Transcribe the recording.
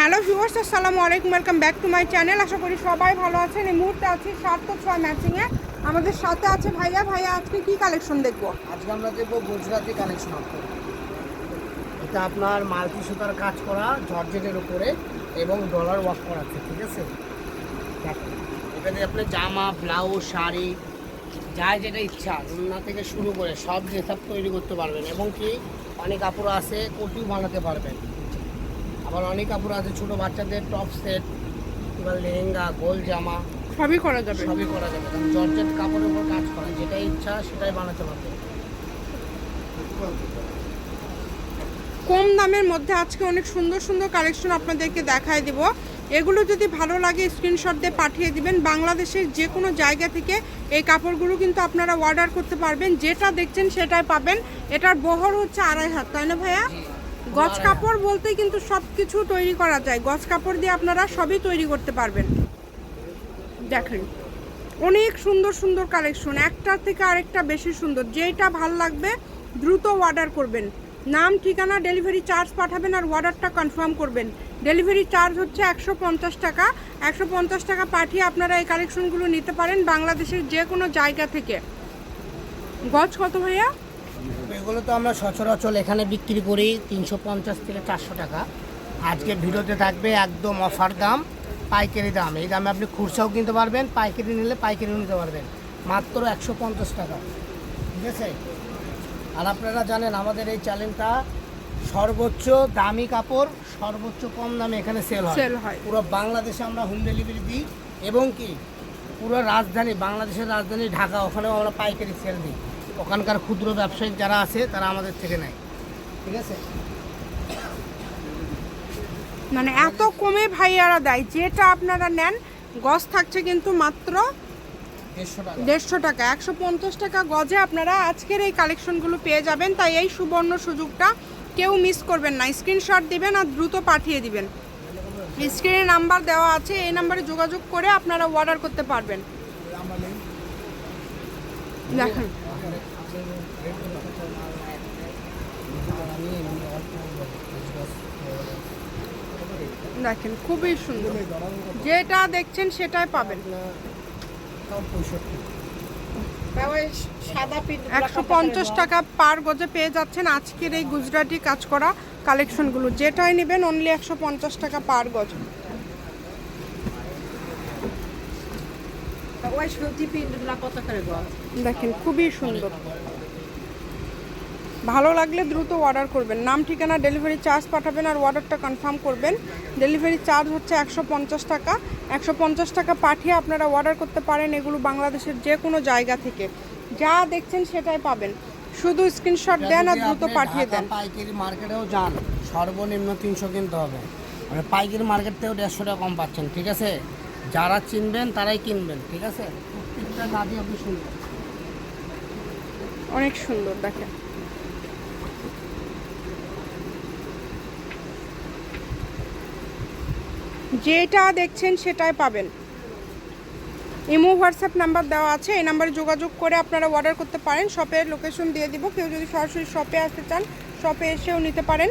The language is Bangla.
হ্যালো ভিউয়ার্স, আসসালামু আলাইকুম, welcome back to my channel. আশা করি সবাই ভালো আছেন। এই মুহূর্তে আছি সাত তো ছয় ম্যাচিংয়ে আমাদের সাথে আছে ভাইয়া। ভাইয়া, আজকে কি কালেকশন দেখব? আজকে আমরা দেখব গুজরাটি কালেকশন এটা আপনার মাল্টি সুতার কাজ করা, জর্জেটের উপরে এবং ডলার ওয়ার্ক করা আছে, ঠিক আছে? এখানে আপনি জামা, ব্লাউজ, শাড়ি, যা যেটা ইচ্ছা রুনা থেকে শুরু করে সব ড্রেসআপ তৈরি করতে পারবেন। এবং কি, অনেক কাপড় আছে, কোটিও বানাতে পারবেন। আবার অনেক কাপড় আছে ছোটো বাচ্চাদের টপ সেট কিংবা লেহেঙ্গা গোল জামা। সবই করা যাবে। সবই করা যাবে কারণ জর্জেট কাপড়ের উপর কাজ করা যেটা ইচ্ছা সেটাই বানাতে পারবে। কম দামের মধ্যে আজকে অনেক সুন্দর সুন্দর কালেকশন আপনাদেরকে দেখায় দেব। এগুলো যদি ভালো লাগে স্ক্রিনশট দিয়ে পাঠিয়ে দিবেন। বাংলাদেশের যে কোনো জায়গা থেকে এই কাপড়গুলো কিন্তু আপনারা অর্ডার করতে পারবেন। যেটা দেখছেন সেটাই পাবেন। এটার বহর হচ্ছে আড়াই হাত তাই না ভাইয়া? গজ কাপড় বলতে কিন্তু সব কিছু তৈরি করা যায়। গজ কাপড় দিয়ে আপনারা সবই তৈরি করতে পারবেন। দেখেন, অনেক সুন্দর সুন্দর কালেকশন একটার থেকে আরেকটা বেশি সুন্দর। যেটা ভালো লাগবে, দ্রুত অর্ডার করবেন। নাম, ঠিকানা ডেলিভারি চার্জ পাঠাবেন আর অর্ডারটা কনফার্ম করবেন। ডেলিভারি চার্জ হচ্ছে একশো পঞ্চাশ টাকা। একশো পঞ্চাশ টাকা পাঠিয়ে আপনারা এই কালেকশনগুলো নিতে পারেন বাংলাদেশের যে কোনো জায়গা থেকে। গজ কত ভাইয়া? এগুলো তো আমরা সচরাচর এখানে বিক্রি করি তিনশো পঞ্চাশ থেকে চারশো টাকা। আজকে ভিডিওতে থাকবে একদম অফার দাম পাইকারি দাম। এই দামে আপনি খুচরাও কিনতে পারবেন পাইকারি নিলে পাইকারিও নিতে পারবেন। মাত্র একশো পঞ্চাশ টাকা। ঠিক আছে? আর আপনারা জানেন আমাদের এই চ্যানেলটা সর্বোচ্চ দামি কাপড় সর্বোচ্চ কম দামে এখানে সেল হয়। পুরো বাংলাদেশে আমরা হোম ডেলিভারি দিই এবং কি? পুরো রাজধানী বাংলাদেশের রাজধানী ঢাকা ওখানেও আমরা পাইকারি সেল দিই। ওখানকার ক্ষুদ্র ব্যবসায়ী যারা আছে তারা আমাদের থেকে নেয়। ঠিক আছে? মানে এত কমে ভাইয়ারা দেয় যেটা আপনারা নেন গজ থাকছে কিন্তু মাত্র দেড়শো টাকা। একশো পঞ্চাশ টাকা গজে আপনারা আজকের এই কালেকশনগুলো পেয়ে যাবেন তাই এই সুবর্ণ সুযোগটা কেউ মিস করবেন না। স্ক্রিনশট দিবেন আর দ্রুত পাঠিয়ে দিবেন। স্ক্রিনে নাম্বার দেওয়া আছে এই নাম্বারে যোগাযোগ করে আপনারা অর্ডার করতে পারবেন। দেখেন দেখেন খুবই সুন্দর। যেটা দেখছেন সেটাই পাবেন। একশো পঞ্চাশ টাকা পার গজে পেয়ে যাচ্ছেন আজকের এই গুজরাটি কাজ করা কালেকশনগুলো। যেটাই নেবেন অনলি একশো পঞ্চাশ টাকা পার গজ। সুতি কত করে দেখেন খুবই সুন্দর। ভালো লাগলে দ্রুত অর্ডার করবেন। নাম ঠিকানা ডেলিভারি চার্জ পাঠাবেন আর অর্ডারটা কনফার্ম করবেন। ডেলিভারি চার্জ হচ্ছে একশো পঞ্চাশ টাকা। একশো পঞ্চাশ টাকা পাঠিয়ে আপনারা অর্ডার করতে পারেন এগুলো বাংলাদেশের যে কোনো জায়গা থেকে। যা দেখছেন সেটাই পাবেন। শুধু স্ক্রিনশট দেন আর দ্রুত পাঠিয়ে দেন। পাইকারি মার্কেটেও যান সর্বনিম্ন তিনশো কিনতে হবে। মানে পাইকারি মার্কেট থেকেও দেড়শো টাকা কম পাচ্ছেন ঠিক আছে? যারা চিনবেন তারাই কিনবেন, ঠিক আছে? প্রত্যেকটা আপনি শুনবেন। অনেক সুন্দর, দেখেন। যেটা দেখছেন সেটাই পাবেন। ইমো, হোয়াটসঅ্যাপ নাম্বার দেওয়া আছে, এই নাম্বারে যোগাযোগ করে আপনারা অর্ডার করতে পারেন। শপের লোকেশন দিয়ে দিব। কেউ যদি সরাসরি শপে আসতে চান শপে এসেও নিতে পারেন।